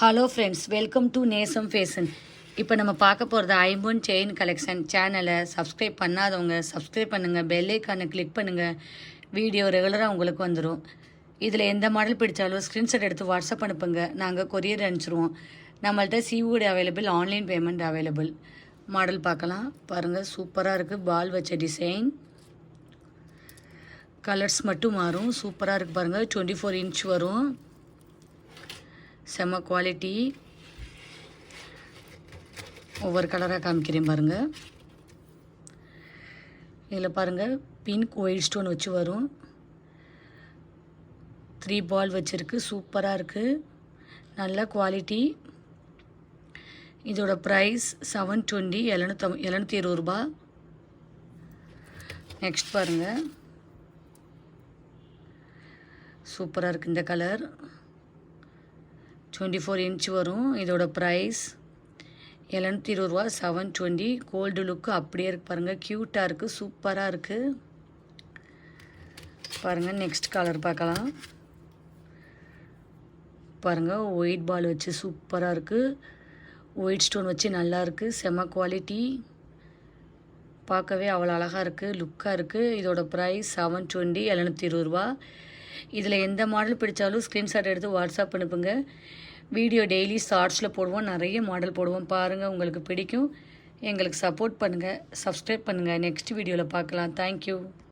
Hello friends welcome to Nesam fashion இப்போ நம்ம பார்க்க போகிறது ஐம்பொன் செயின் கலெக்ஷன் சேனலை சப்ஸ்கிரைப் பண்ணாதவங்க சப்ஸ்கிரைப் பண்ணுங்கள் பெல்லைக்கானை கிளிக் பண்ணுங்கள் வீடியோ ரெகுலராக உங்களுக்கு வந்துடும் இதில் எந்த மாடல் பிடிச்சாலும் ஸ்க்ரீன்ஷாட் எடுத்து வாட்ஸ்அப் அனுப்புங்க. நாங்கள் கொரியர் அனுப்பிச்சிருவோம். நம்மள்ட்ட COD available online payment available model பார்க்கலாம். பாருங்கள் சூப்பராக இருக்குது பால் வச்ச டிசைன் கலர்ஸ் மட்டும் மாறும். சூப்பராக இருக்குது பாருங்கள் டுவெண்ட்டி ஃபோர் இன்ச் வரும். செம்ம குவாலிட்டி ஒவ்வொரு கலராக காமிக்கிறேன் பாருங்கள் இதில் பாருங்கள் பிங்க் ஒயிட் ஸ்டோன் வச்சு வரும். த்ரீ பால் வச்சுருக்கு சூப்பராக இருக்குது நல்ல குவாலிட்டி இதோட ப்ரைஸ் செவன் டுவெண்ட்டி எழுநூத்தம் எழுநூற்றி இருபது ரூபா. நெக்ஸ்ட் பாருங்கள் சூப்பராக இருக்குது இந்த கலர் டுவெண்ட்டி ஃபோர் இன்ச் வரும். இதோட ப்ரைஸ் எழுநூற்றி இருபது ரூபா செவன் டுவெண்ட்டி கோல்டு லுக்கு அப்படியே இருக்குது பாருங்கள் க்யூட்டாக இருக்குது சூப்பராக இருக்குது பாருங்கள் நெக்ஸ்ட் கலர் பார்க்கலாம். பாருங்கள் ஒயிட் பால் வச்சு சூப்பராக இருக்குது ஒயிட் ஸ்டோன் வச்சு நல்லா இருக்குது செம குவாலிட்டி பார்க்கவே அவ்வளோ அழகாக இருக்குது லுக்காக இருக்குது இதோட ப்ரைஸ் செவன் டுவெண்ட்டி எழுநூற்றி இருபது ரூபா. இதில் எந்த மாடல் பிடிச்சாலும் ஸ்க்ரீன்ஷாட் எடுத்து வாட்ஸ்அப் அனுப்புங்க. வீடியோ டெய்லி ஷார்ட்ஸில் போடுவோம் நிறைய மாடல் போடுவோம். பாருங்கள் உங்களுக்கு பிடிக்கும். எங்களுக்கு சப்போர்ட் பண்ணுங்கள் சப்ஸ்கிரைப் பண்ணுங்கள் நெக்ஸ்ட் வீடியோவில் பார்க்கலாம். தேங்க்யூ